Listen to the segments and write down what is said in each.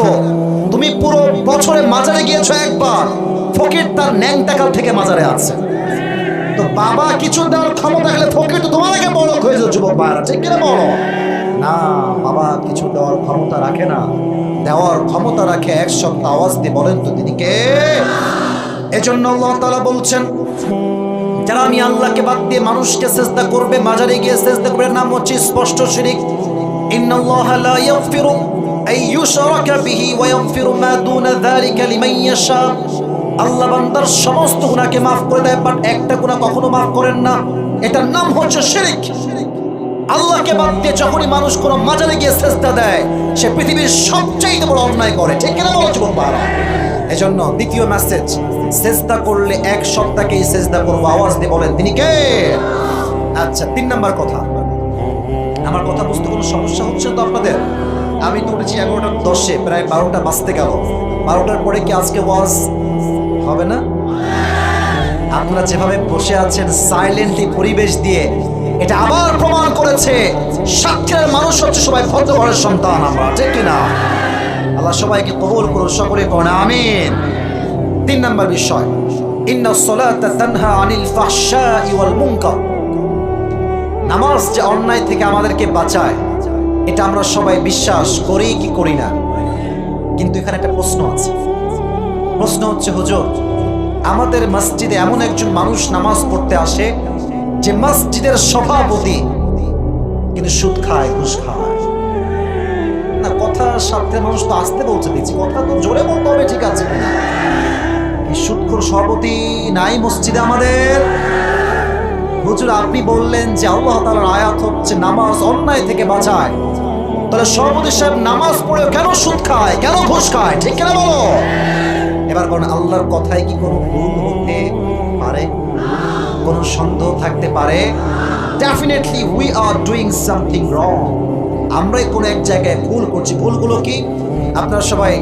রাখতো তুমি পুরো বছরে মাজারে গিয়েছো একবার। ফকির তার ন্যাং টাকাল থেকে মাজারে আছে। তো বাবা কিছু দেওয়ার ক্ষমতা থাকলে ফকির তো তোমার আগে বড় হয়ে যাও যুবক ভাইরা ঠিক কিনা বলো? না, বাবা কিছু দেওয়ার ক্ষমতা রাখে না। দেওয়ার ক্ষমতা রাখে এক সপ্তাহ আওয়াজ দিয়ে বলেন তো তিনি কে? এজন্য আল্লাহ তাআলা বলছেন, যারা আমি আল্লাহকে বাদ দিয়ে মানুষকে চেষ্টা করবে, মাজারে গিয়ে চেষ্টা করবে নাম হচ্ছে স্পষ্ট শিরিক। ইন্নাল্লাহা লা ইয়াগফিরু ইউশরাকা বিহি ওয়া ইয়াগফিরু মা দুনা যালিকা লিমান ইয়াশা আল্লাহ বান্দার সমস্ত গুনাহকে মাফ করে দেয় বাট একটা গুনাহ কখনো মাফ করেন না। এটার নাম হচ্ছে শিরিক। আল্লাহকে বাদ দিয়ে যখনই মানুষ কোনো মাজারে গিয়ে চেষ্টা দেয়, সে পৃথিবীর সবচাইতে বড় অন্যায় করে। ঠিক কিনা বলো যুবক ভাইরা এজন্য দ্বিতীয় মেসেজ চেষ্টা করলে এক সপ্তাহকেই চেষ্টা করব। আওয়াজ দিয়ে বলেন, তিনি কে? আচ্ছা তিন নাম্বার কথা। আমার কথা বুঝতে কোনো সমস্যা হচ্ছে তো আপনাদের? আমি তো উঠেছি এগারোটা দশে, প্রায় বারোটা বাজতে গেল। বারোটার পরে কি আজকে ওয়াজ হবে না? আপনারা যেভাবে বসে আছেন সাইলেন্টলি পরিবেশ দিয়ে, এটা আবার প্রমাণ করেছে সাক্ষরের মানুষ হচ্ছে সবাই ভদ্র ঘরের সন্তান আমরা, ঠিক কিনা? আল্লাহ সবাইকে কবুল করুন, সকলে করুন, আমিন। তিন নম্বর বিষয় নামাজ যে অন্যায় থেকে আমাদেরকে বাঁচায় এটা আমরা সবাই বিশ্বাস করি কি করি না? কিন্তু এখানে একটা প্রশ্ন আছে। প্রশ্ন হচ্ছে, হুজুর, আমাদের মসজিদে এমন একজন মানুষ নামাজ পড়তে আসে যে মসজিদের সভাপতি কিন্তু সুদ খায়, ঘুষ খায়। না, কথা সাথে মানুষ তো আসতে বলছে দিচ্ছি কথা তো জোরে বলতে হবে, ঠিক আছে কিনা? কি সুদখোর সভাপতি নাই মসজিদে আমাদের। হুজুর, আপনি বললেন যে আল্লাহ তাআলার আয়াত হচ্ছে, নামাজ অন্যায় থেকে বাঁচায়। তাহলে সভাপতি সাহেব নামাজ পড়ে কেন সুদ খায়? কেন ঘুষ খায়? ঠিক কেন বলো? এবার কোন আল্লাহর কথায় কি কোনো ভুল হতে পারে? কোনো সন্দেহ থাকতে পারে? Definitely we are doing something wrong আমরাই কোনো এক জায়গায় ভুল করছি। ভুলগুলো কি? আপনারা সবাই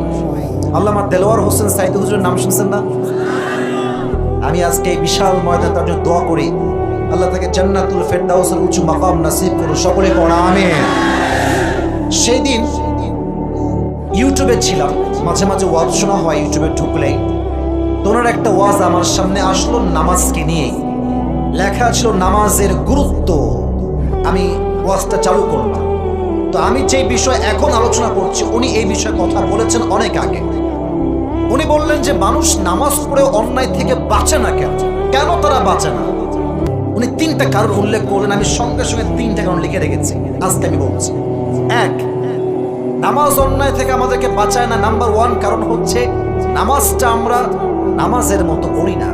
আল্লামা দেলোয়ার হোসেন সাইদ হুজুরের নাম শুনছেন না? আমি আজকে এই বিশাল ময়দান তার জন্য দোয়া করি। আল্লাহ তাকে জান্নাতুল ফেরদাউসের উঁচু মাকাম নাসিব করুন সকলে পড়া, আমিন। সেই দিন ইউটিউবে ছিলাম। মাঝে মাঝে ওয়াজ শোনা হয়, ইউটিউবে ঢুকলেই। তোনার একটা ওয়াজ আমার সামনে আসলো নামাজকে নিয়ে লেখা ছিল, নামাজের গুরুত্ব। আমি ওয়াজটা চালু করলাম। তো আমি যে বিষয় এখন আলোচনা করছি, উনি এই বিষয়ে কথা বলেছেন অনেক আগে। উনি বললেন যে, মানুষ নামাজ পড়ে অন্যায় থেকে বাঁচে না কেন? কেন তারা বাঁচে না? উনি তিনটা কারণ উল্লেখ করলেন, আমি সঙ্গে সঙ্গে তিনটা কারণ লিখে রেখেছি। আজকে আমি বলছি। এক, নামাজ অন্যায় থেকে আমাদেরকে বাঁচায় না। নাম্বার ওয়ান কারণ হচ্ছে নামাজটা আমরা নামাজের মতো পড়ি না।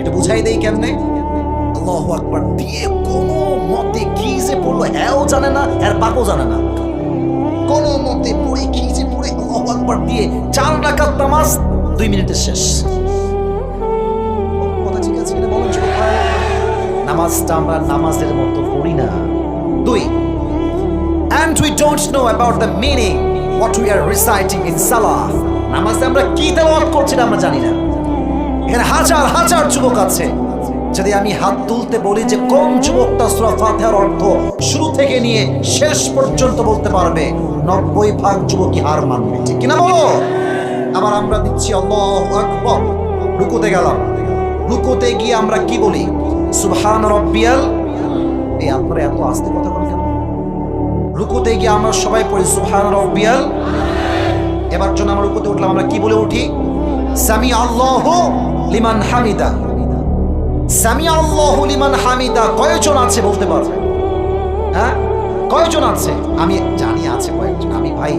এটা বুঝাই দেই কেমনে? আল্লাহ আকবার। দিয়ে কোনো মতে কি যে পড়ল হ্যাও জানে না, এর বাপও জানে না। কোনো মতে পড়ে কি যে পড়ে আল্লাহ আকবার দিয়ে চার রাকাত নামাজ দুই মিনিটের শেষ। কথা ঠিক আছে? নামাজটা আমরা নামাজের মতো পড়ি না। দুই and we don't know about the meaning, what we are reciting in salah, নামাজে আমরা কি তেলাওয়াত করছি আমরা জানি না। এখানে হাজার হাজার যুবক আছে। যদি আমি হাত তুলতে বলি যে কোন ফাতিহার অর্থ শুরু থেকে নিয়ে শেষ পর্যন্ত বলতে পারবে, নব্বই ভাগ যুবকই হার মানবে। ঠিক কিনা বলো? আবার আমরা দিচ্ছি আল্লাহু আকবার। গেলাম। গিয়ে আমরা কি বলি? সুবহান রব্বিয়াল। এই আপনারা এত আস্তে কথা বলেন রুকুতে গিয়ে আমরা সবাই পড়ি, সুবহান রব্বিয়াল। এবার জন্য আমরা রুকুতে উঠলাম, আমরা কি বলে উঠি? সামি আল্লাহ লিমান হামিদা। সামি আল্লাহ লিমান হামিদা। কয়জন আছে বলতে পারবে? হ্যাঁ? কয়জন আছে? আমি জানি আছে কয়েকজন। আমি ভাই,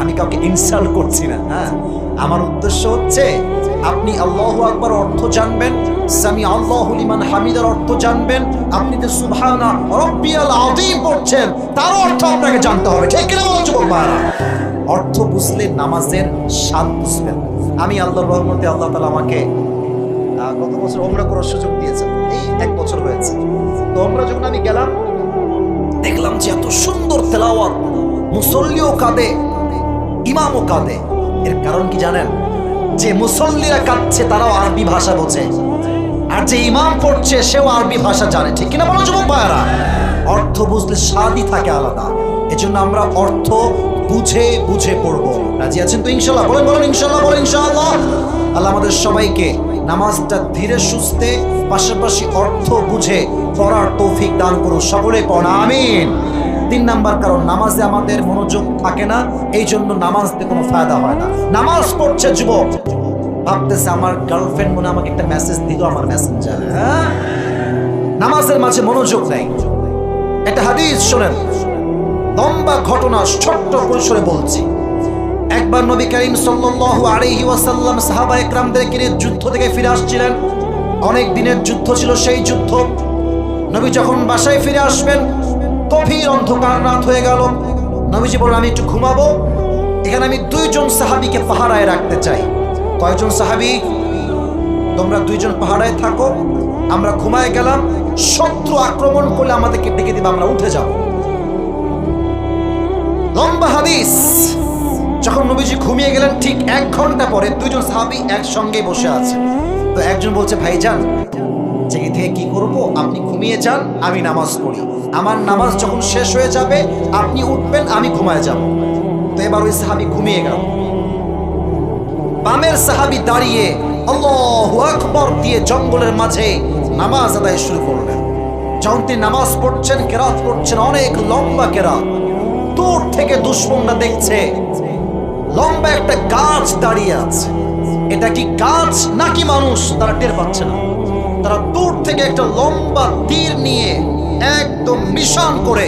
আমি কাউকে ইনসাল্ট করছি না হ্যাঁ? আমার উদ্দেশ্য হচ্ছে আপনি আল্লাহ আকবার অর্থ জানবেন, সামি আল্লাহ লিমান হামিদার অর্থ জানবেন, আপনি যে সুবহানা রব্বিয়াল আযীম পড়ছেন, তার অর্থ আপনাকে জানতে হবে। ঠিক কিনা বলছো অর্থ বুঝলে নামাজের স্বাদ বুঝবেন। আমি আল্লাহর রহমতে আল্লাহ তালা আমাকে গত বছর ওমরা করার সুযোগ দিয়েছেন। এই এক বছর হয়েছে। তো ওমরা যখন আমি গেলাম, দেখলাম যে এত সুন্দর তেলাওয়াত। মুসল্লিও কাঁদে, ইমামও কাঁদে। এর কারণ কি জানেন? যে মুসল্লিরা কাঁদছে, তারাও আরবি ভাষা বোঝে। আর যে ইমাম পড়ছে, সেও আরবি ভাষা জানে। ঠিক কিনা বলো যুবক ভাইয়ারা? অর্থ বুঝলে স্বাদই থাকে আলাদা। এজন্য আমরা অর্থ বুঝে বুঝে পড়ব। রাজি আছেন তো ইনশাল্লাহ? বলেন বলেন, ইনশাল্লাহ বলেন, ইনশাল্লাহ। আল্লাহ আমাদের সবাইকে নামাজটা ধীরে সুস্থে, পাশাপাশি অর্থ বুঝে পড়ার তৌফিক দান করুন সকলে পড়া, আমিন। তিন নাম্বার কারণ, নামাজে আমাদের মনোযোগ থাকে না এই জন্য নামাজ দিয়ে কোনো ফায়দা হয় না। নামাজ পড়ছে যুবক। ভাবতেছে আমার গার্লফ্রেন্ড মনে আমাকে একটা মেসেজ দিল, আমার মেসেঞ্জার হ্যাঁ? নামাজের মাঝে মনোযোগ নেই। একটা হাদিস শোনেন। লম্বা ঘটনা, ছোট্ট পরিসরে বলছি। একবার নবী করিম সাল্লাল্লাহু আলাইহি ওয়াসাল্লাম সাহাবা একরামদেরকে নিয়ে যুদ্ধ থেকে ফিরে আসছিলেন। অনেক দিনের যুদ্ধ ছিল সেই যুদ্ধ। নবী যখন বাসায় ফিরে আসবেন গভীর অন্ধকার রাত হয়ে গেল। নবীজি বললেন আমি একটু ঘুমাবো। এখানে আমি দুইজন সাহাবীকে পাহারায় রাখতে চাই। কয়জন সাহাবী? তোমরা দুইজন পাহাড়ায় থাকো। আমরা ঘুমায় গেলাম। শত্রু আক্রমণ করলে আমাদেরকে ডেকে দিবে, আমরা উঠে যাব। লম্বা হাদিস। যখন নবীজি ঘুমিয়ে গেলেন, ঠিক এক ঘণ্টা পরে দুইজন সাহাবি একসঙ্গে বসে আছে। তো একজন বলছে, ভাইজান জেগে থেকে কি করব? আপনি ঘুমিয়ে যান, আমি নামাজ পড়ি। আমার নামাজ যখন শেষ হয়ে যাবে, আপনি উঠবেন, আমি ঘুমায় যাব। তো এবার ওই সাহাবি ঘুমিয়ে গেল। বামের সাহাবি দাঁড়িয়ে আল্লাহু আকবর দিয়ে জঙ্গলের মাঝে নামাজ আদায় শুরু করলেন। যখন তিনি নামাজ পড়ছেন, কেরাত পড়ছেন, অনেক লম্বা কেরাত। দূর থেকে দুশ্মনরা দেখছে, লম্বা একটা গাছ দাঁড়িয়ে আছে। এটা কি গাছ নাকি মানুষ? তারা টের পাচ্ছে না। তারা দূর থেকে একটা লম্বা তীর নিয়ে একদম নিশান করে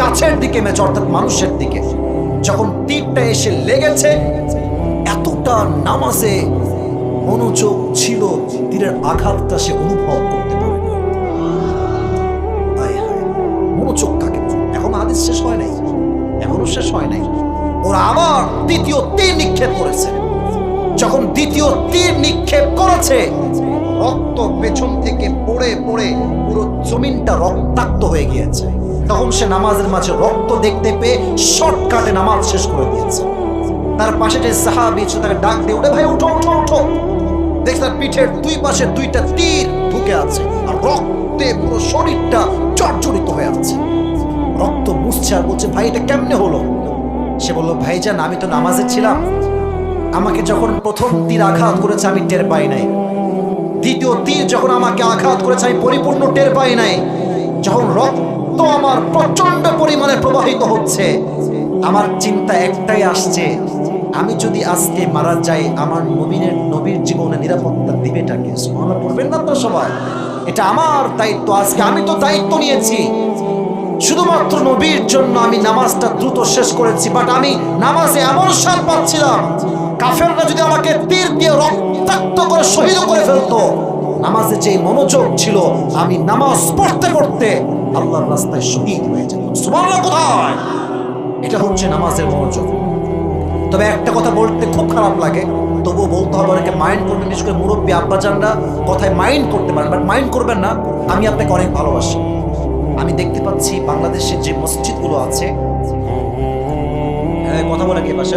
গাছের দিকে মেছে অর্থাৎ মানুষের দিকে। যখন তীরটা এসে লেগেছে, এতটা নামাজে মনোযোগ ছিল, তীরের আঘাতটা সে অনুভব করতে পারে। মনোযোগ থাকে এখন আদেশ শেষ হয় নাই? এখনও শেষ হয় নাই? ওরা আবার দ্বিতীয় তীর নিক্ষেপ করেছে। যখন দ্বিতীয় তীর নিক্ষেপ করেছে রক্ত পেছন থেকে পড়ে পড়ে পুরো জমিনটা রক্তাক্ত হয়ে গিয়েছে। তখন সে নামাজের মাঝে রক্ত দেখতে পেয়ে শর্টকাটে নামাজ শেষ করে দিয়েছে। তার পাশে যে সাহাবি ছিল তাকে ডাক দিয়ে, ওরে ভাই, উঠো উঠো উঠো। দেখছে তার পিঠের দুই পাশে দুইটা তীর ঢুকে আছে আর রক্তে পুরো শরীরটা জর্জরিত হয়ে আছে। রক্ত মুছছে আর বলছে, ভাই, এটা কেমনে হলো? সে বলল, ভাইজান, আমি তো নামাজে ছিলাম। আমাকে যখন প্রথম তীর আঘাত করেছে, আমি টের পাই নাই। দ্বিতীয় তীর যখন আমাকে আঘাত করেছে, আমি পরিপূর্ণ টের পাই নাই। যখন রক্ত আমার প্রচণ্ড পরিমাণে প্রবাহিত হচ্ছে, আমার চিন্তা একটাই আসছে, আমি যদি আজকে মারা যাই, আমার নবীনের নবীর জীবনে নিরাপত্তা দিবেটাকে পড়বেন না তো সবাই? এটা আমার দায়িত্ব, আজকে আমি তো দায়িত্ব নিয়েছি। শুধুমাত্র নবীর জন্য আমি নামাজটা দ্রুত শেষ করেছি বাট আমি নামাজে এমন সাল পাচ্ছিলাম, কাফেররা যদি আমাকে তীর দিয়ে রক্তাক্ত করে শহীদ করে ফেলতো, নামাজে যে মনোযোগ ছিল, আমি নামাজ পড়তে পড়তে আল্লাহর রাস্তায় শহীদ হয়ে যেত সুবহানাল্লাহ, কোথায়? এটা হচ্ছে নামাজের মনোযোগ। তবে একটা কথা বলতে খুব খারাপ লাগে, তবুও বলতে হবে অনেকে মাইন্ড করবেন বিশেষ করে মুরব্বী আব্বাজানরা কথায় মাইন্ড করতে পারেন বাট মাইন্ড করবেন না, আমি আপনাকে অনেক ভালোবাসি। আমি দেখতে পাচ্ছি বাংলাদেশের যে মসজিদগুলো আছে। এই, কথা বলে কে পাশে?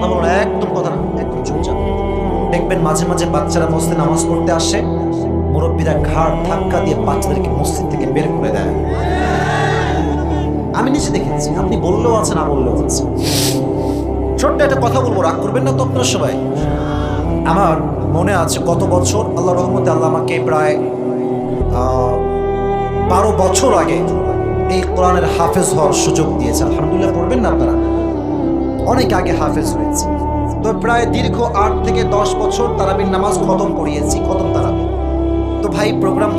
কথা বলো একদম কথা না একদম চুপচাপ দেখবেন মাঝে মাঝে বাচ্চারা মসজিদে নামাজ পড়তে আসে মুরব্বীরা ঘাড় ধাক্কা দিয়ে বাচ্চাদেরকে মসজিদ থেকে বের করে দেয়। আমি নিজে দেখেছি আপনি বললেও আছে না বললেও আছে। ছোট্ট একটা কথা বলব রাগ করবেন না তো আপনারা সবাই। আমার মনে আছে গত বছর আল্লাহ রহমতে আল্লাহ আমাকে প্রায় বারো বছর আগে এই কোরআনের হাফেজ হওয়ার সুযোগ দিয়েছে। আলহামদুলিল্লাহ, পড়বেন না আপনারা? অনেক আগে হাফেজ হয়েছে। তো প্রায় দীর্ঘ আট থেকে দশ বছর তারাবির নামাজ খতম করিয়েছি, খতম তারাবি। তো ভাই প্রোগ্রাম